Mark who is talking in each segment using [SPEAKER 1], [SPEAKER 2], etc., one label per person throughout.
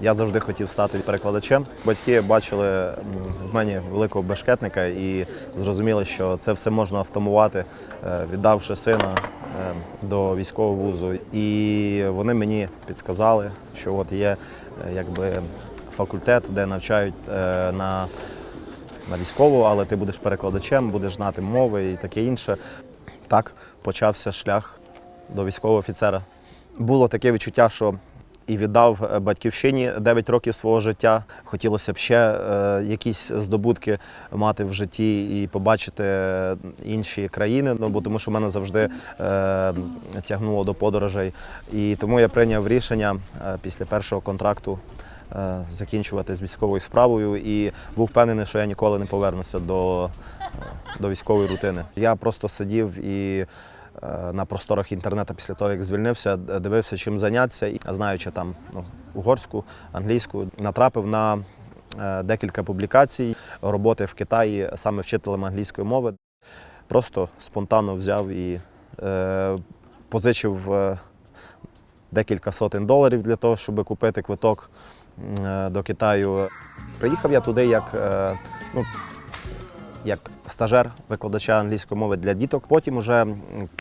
[SPEAKER 1] Я завжди хотів стати перекладачем. Батьки бачили в мені великого бешкетника і зрозуміли, що це все можна автомувати, е, віддавши сина е, до військового вузу. І вони мені підказали, що от є е, якби факультет, де навчають на, на військову, але ти будеш перекладачем, будеш знати мови і таке інше. Так почався шлях до військового офіцера. Було таке відчуття, що і віддав е, батьківщині 9 років свого життя. Хотілося б ще е, якісь здобутки мати в житті і побачити е, інші країни. Ну бо тому, що мене завжди е, тягнуло до подорожей. І тому я прийняв рішення е, після першого контракту. е, Закінчувати з військовою справою і був впевнений, що я ніколи не повернуся до, до військової рутини. Я просто сидів і на просторах інтернету після того, як звільнився, дивився, чим зайнятися, і знаючи там ну, угорську, англійську, натрапив на е, декілька публікацій роботи в Китаї саме вчителем англійської мови. Просто спонтанно взяв і е, позичив е, декілька сотень доларів для того, щоб купити квиток е, до Китаю. Приїхав я туди як, ну, як стажер викладача англійської мови для діток. Потім, уже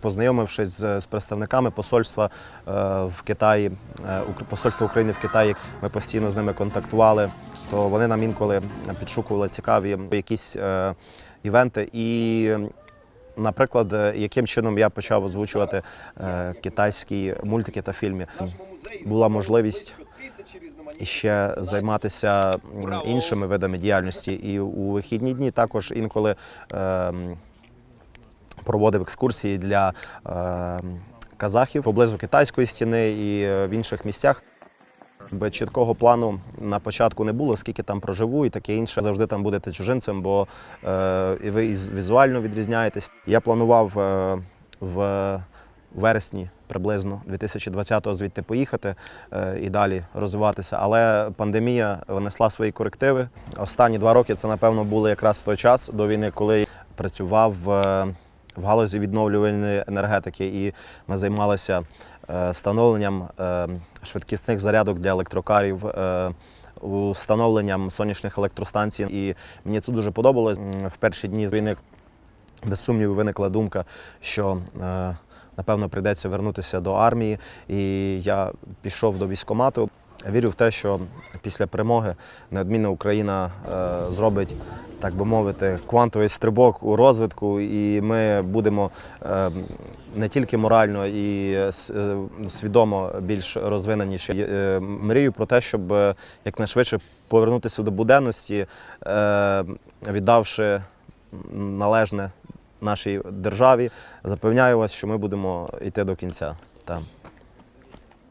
[SPEAKER 1] познайомившись з, представниками посольства е, в Китаї, е, посольства України в Китаї, ми постійно з ними контактували. То вони нам інколи підшукували цікаві якісь е, івенти. І, наприклад, яким чином я почав озвучувати китайські мультики та фільми. Була можливість ще займатися іншими видами діяльності. І у вихідні дні також інколи ем, проводив екскурсії для ем, казахів поблизу китайської стіни і е, в інших місцях. Бо чіткого плану на початку не було, скільки там проживу і таке інше. Завжди там будете чужинцем, бо е, і ви візуально відрізняєтесь. Я планував е, в вересні приблизно 2020-го звідти поїхати е, і далі розвиватися. Але пандемія внесла свої корективи. Останні два роки це, напевно, було якраз той час до війни, коли працював е, в галузі відновлювальної енергетики, і ми займалися е, встановленням швидкісних зарядок для електрокарів. Встановленням сонячних електростанцій, і мені це дуже подобалось. В перші дні війни без сумніву виникла думка, що напевно прийдеться вернутися до армії. І я пішов до військкомату. Вірю в те, що після перемоги неодмінно Україна е, зробить, так би мовити, квантовий стрибок у розвитку, і ми будемо е, не тільки морально і е, е, свідомо більш розвиненіші. Е, Мрію про те, щоб е, якнайшвидше повернутися до буденності, е, віддавши належне нашій державі. Запевняю вас, що ми будемо йти до кінця. Там.